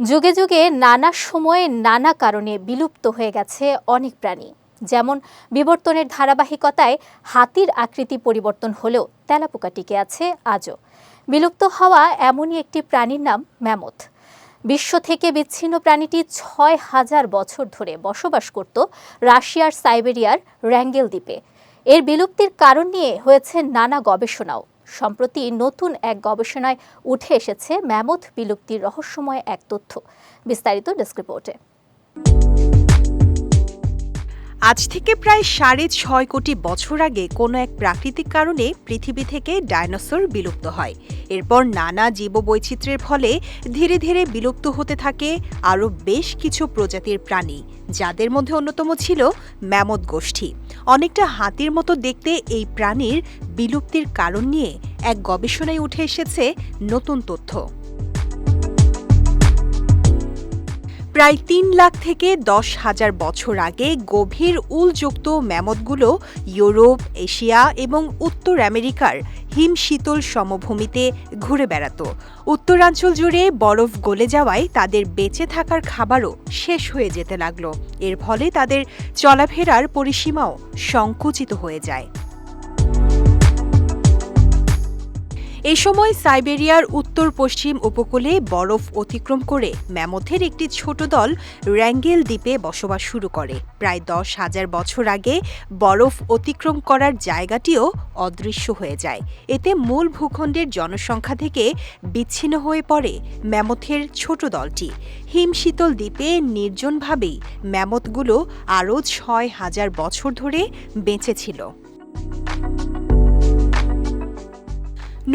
যুগে যুগে নানা সময়ে নানা কারণে বিলুপ্ত হয়ে গেছে অনেক প্রাণী। যেমন বিবর্তনের ধারাবাহিকতায় হাতির আকৃতি পরিবর্তন হলেও তেলাপোকা টিকে আছে আজও। বিলুপ্ত হওয়া এমনই একটি প্রাণীর নাম ম্যামথ। বিশ্ব থেকে বিচ্ছিন্ন প্রাণীটি ছয় হাজার বছর ধরে বসবাস করত রাশিয়ার সাইবেরিয়ার র্যাঙ্গেল দ্বীপে এর বিলুপ্তির কারণ নিয়ে হয়েছে নানা গবেষণাও। সম্প্রতি নতুন এক গবেষণায় উঠে এসেছে ম্যামথ বিলুপ্তির রহস্যময় এক তথ্য। বিস্তারিত ডেস্ক রিপোর্টে। আজ থেকে প্রায় সাড়ে ছয় কোটি বছর আগে কোনো এক প্রাকৃতিক কারণে পৃথিবী থেকে ডায়নোসর বিলুপ্ত হয়। এরপর নানা জীববৈচিত্র্যের ফলে ধীরে ধীরে বিলুপ্ত হতে থাকে আরও বেশ কিছু প্রজাতির প্রাণী, যাদের মধ্যে অন্যতম ছিল ম্যামথ গোষ্ঠী। অনেকটা হাতির মতো দেখতে এই প্রাণীর বিলুপ্তির কারণ নিয়ে এক গবেষণায় উঠে এসেছে নতুন তথ্য। প্রায় তিন লাখ থেকে দশ হাজার বছর আগে গভীর উলযুক্ত ম্যামথগুলো ইউরোপ, এশিয়া এবং উত্তর আমেরিকার হিম শীতল সমভূমিতে ঘুরে বেড়াত। উত্তরাঞ্চল জুড়ে বরফ গলে যাওয়ায় তাদের বেঁচে থাকার খাবারও শেষ হয়ে যেতে লাগল। এর ফলে তাদের চলাফেরার পরিসীমাও সংকুচিত হয়ে যায়। এ সময় সাইবেরিয়ার উত্তর পশ্চিম উপকূলে বরফ অতিক্রম করে ম্যামথের একটি ছোট দল র্যাঙ্গেল দ্বীপে বসবাস শুরু করে। প্রায় দশ হাজার বছর আগে বরফ অতিক্রম করার জায়গাটিও অদৃশ্য হয়ে যায়। এতে মূল ভূখণ্ডের জনসংখ্যা থেকে বিচ্ছিন্ন হয়ে পড়ে ম্যামথের ছোট দলটি। হিমশীতল দ্বীপে নির্জনভাবেই ম্যামথগুলো আরও ছয় হাজার বছর ধরে বেঁচে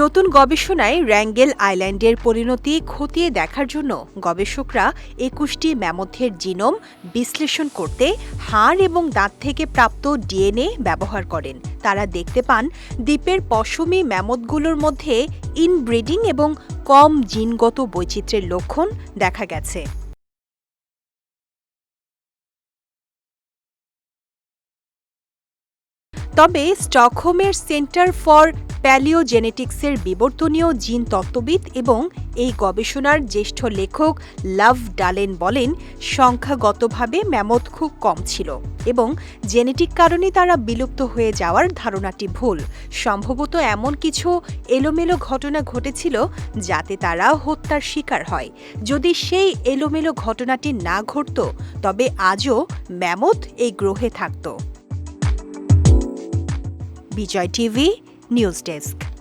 নতুন গবেষণায় র্যাঙ্গেল আইল্যান্ডের পরিণতি খতিয়ে দেখার জন্য গবেষকরা একুশটি ম্যামথের জিনোম বিশ্লেষণ করতে হাড় এবং দাঁত থেকে প্রাপ্ত ডিএনএ ব্যবহার করেন। তারা দেখতে পান, দ্বীপের পশমি ম্যামথগুলোর মধ্যে ইনব্রিডিং এবং কম জিনগত বৈচিত্র্যের লক্ষণ দেখা গেছে। তবে স্টকহোমের সেন্টার ফর প্যালিওজেনেটিক্সের বিবর্তনীয় জিন তত্ত্ববিদ এবং এই গবেষণার জ্যেষ্ঠ লেখক লাভ ডালেন বলেন, সংখ্যাগতভাবে ম্যামথ খুব কম ছিল এবং জেনেটিক কারণে তারা বিলুপ্ত হয়ে যাওয়ার ধারণাটি ভুল। সম্ভবত এমন কিছু এলোমেলো ঘটনা ঘটেছিল যাতে তারা হত্যার শিকার হয়। যদি সেই এলোমেলো ঘটনাটি না ঘটত, তবে আজও ম্যামথ এই গ্রহে থাকত। বিজয় টিভি নিউজ ডেস্ক